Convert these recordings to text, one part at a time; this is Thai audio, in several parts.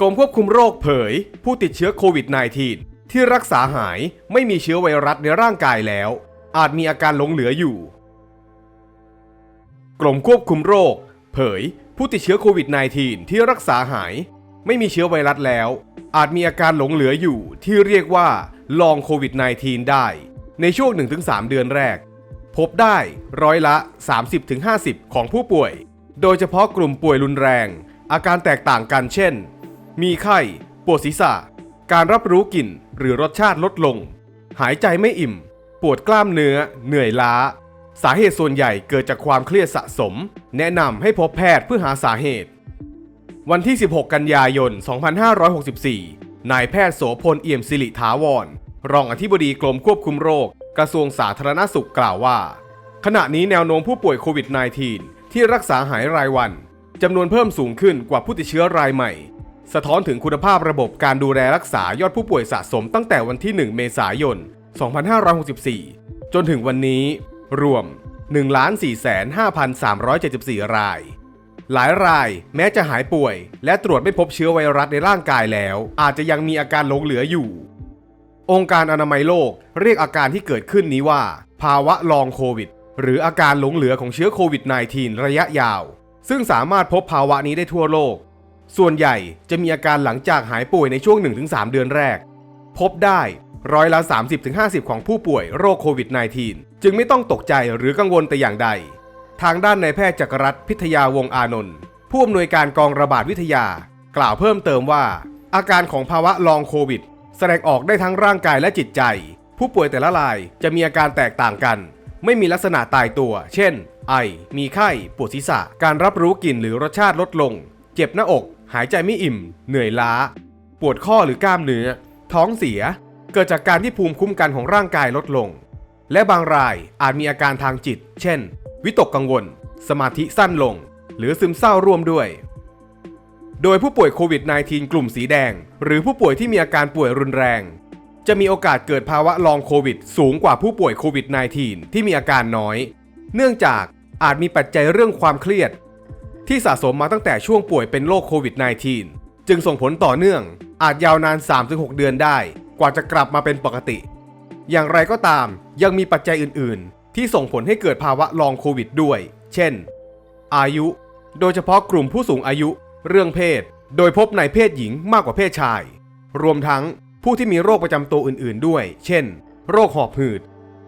กรมควบคุมโรคเผย ผู้ติดเชื้อโควิด -19 ที่รักษาหายไม่มีเชื้อไวรัสในร่างกายแล้ว อาจมีอาการหลงเหลืออยู่ กรมควบคุมโรค เผย ผู้ติดเชื้อโควิด -19 ที่รักษาหาย ไม่มีเชื้อไวรัสแล้ว อาจมีอาการหลงเหลืออยู่ ที่เรียกว่าลองโควิด -19 ได้ ในช่วง 1-3 เดือนแรก พบได้ร้อยละ 30-50 ของผู้ป่วย โดยเฉพาะกลุ่มป่วยรุนแรง อาการแตกต่างกันเช่น มีไข้ ปวดศีรษะ การรับรู้กลิ่นหรือรสชาติลดลง หายใจไม่อิ่ม ปวดกล้ามเนื้อ เหนื่อยล้า สาเหตุส่วนใหญ่เกิดจากความเครียดสะสม แนะนำให้พบแพทย์เพื่อหาสาเหตุ วันที่ 16 กันยายน 2564 นายแพทย์โสพลเอี่ยมสิริถาวร รองอธิบดีกรมควบคุมโรค กระทรวงสาธารณสุขกล่าวว่า ขณะนี้แนวโน้มผู้ป่วยโควิด -19 ที่รักษาหายรายวันจำนวนเพิ่มสูงขึ้นกว่าผู้ติดเชื้อรายใหม่ สะท้อนถึงคุณภาพระบบการดูแลรักษายอดผู้ป่วยสะสมตั้งแต่วันที่ 1 เมษายน 2564 จนถึงวันนี้ รวม 1,453,74 ราย หลายรายแม้จะหายป่วย และตรวจไม่พบเชื้อไวรัสในร่างกายแล้ว อาจจะยังมีอาการหลงเหลืออยู่ องค์การอนามัยโลกเรียกอาการที่เกิดขึ้นนี้ว่า ภาวะลองโควิด หรืออาการหลงเหลือของเชื้อโควิด -19 ระยะยาวซึ่งสามารถพบภาวะนี้ได้ทั่วโลก ส่วนใหญ่จะมีอาการหลังจากหายป่วยในช่วง 1-3 เดือนแรก พบได้ร้อยละ 30-50 ของผู้ป่วยโรคโควิด -19 จึงไม่ต้องตกใจหรือกังวลแต่อย่างใด ทางด้านนายแพทย์จักรรัตน์พิทยาวงอานนท์ผู้อำนวยการกองระบาดวิทยา กล่าวเพิ่มเติมว่า อาการของภาวะลองโควิด แสดงออกได้ทั้งร่างกายและจิตใจ ผู้ป่วยแต่ละรายจะมีอาการแตกต่างกัน ไม่มีลักษณะตายตัว เช่น ไอ มีไข้ ปวดศีรษะ การรับรู้กลิ่นหรือรสชาติลดลง เจ็บหน้าอก หายใจไม่อิ่ม เหนื่อยล้า ปวดข้อหรือกล้ามเนื้อ ท้องเสีย เกิดจากการที่ภูมิคุ้มกันของร่างกายลดลง และบางรายอาจมีอาการทางจิต เช่น วิตกกังวล สมาธิสั้นลง หรือซึมเศร้าร่วมด้วย โดยผู้ป่วยโควิด -19 กลุ่มสีแดง หรือผู้ป่วยที่มีอาการป่วยรุนแรง จะมีโอกาสเกิดภาวะลองโควิด สูงกว่าผู้ป่วยโควิด -19 ที่มีอาการน้อย เนื่องจากอาจมีปัจจัยเรื่องความเครียด ที่สะสมมาตั้งแต่ช่วงป่วยเป็นโรคโควิด -19 จึงส่งผลต่อเนื่อง อาจยาวนาน 3-6 เดือนได้ กว่าจะกลับมาเป็นปกติ อย่างไรก็ตามยังมีปัจจัยอื่น ๆ ที่ส่งผลให้เกิดภาวะลองโควิดด้วย เช่น อายุ โดยเฉพาะกลุ่มผู้สูงอายุ เรื่องเพศ โดยพบในเพศหญิงมากกว่าเพศชาย รวมทั้งผู้ที่มีโรคประจำตัวอื่น ๆ ด้วย เช่น โรคหอบหืด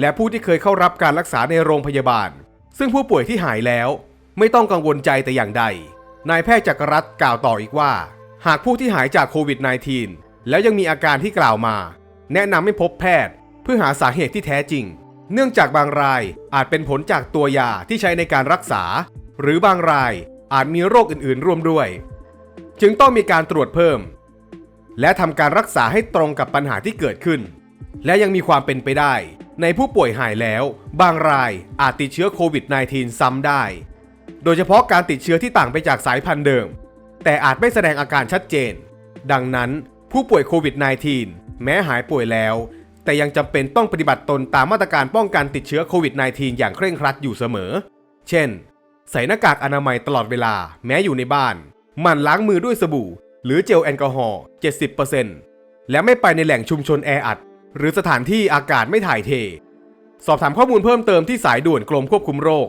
และผู้ที่เคยเข้ารับการรักษาในโรงพยาบาล ซึ่งผู้ป่วยที่หายแล้ว ไม่ต้องกังวลใจแต่อย่างใด นายแพทย์จักรรัตกล่าวต่ออีกว่า หากผู้ที่หายจากโควิด -19 แล้วยังมีอาการที่กล่าวมา แนะนำให้พบแพทย์ เพื่อหาสาเหตุที่แท้จริง เนื่องจากบางรายอาจเป็นผลจากตัวยาที่ใช้ในการรักษา หรือบางรายอาจมีโรคอื่นๆ ร่วมด้วย จึงต้องมีการตรวจเพิ่ม และทำการรักษาให้ตรงกับปัญหาที่เกิดขึ้น และยังมีความเป็นไปได้ ในผู้ป่วยหายแล้ว บางรายอาจติดเชื้อโควิด -19 ซ้ำได้ โดยเฉพาะการติดเชื้อที่ต่างไปจากสายพันธุ์เดิม แต่อาจไม่แสดงอาการชัดเจน ดังนั้นผู้ป่วยโควิด -19 แม้หายป่วยแล้ว แต่ยังจำเป็นต้องปฏิบัติตนตามมาตรการป้องกันติดเชื้อโควิด -19 อย่างเคร่งครัดอยู่เสมอ เช่น ใส่หน้ากากอนามัยตลอดเวลาแม้อยู่ในบ้านหมั่นล้างมือด้วยสบู่ หรือเจลแอลกอฮอล์ 70%และไม่ไปในแหล่งชุมชนแออัด หรือสถานที่อากาศไม่ถ่ายเท สอบถามข้อมูลเพิ่มเติมที่สายด่วนกรมควบคุมโรค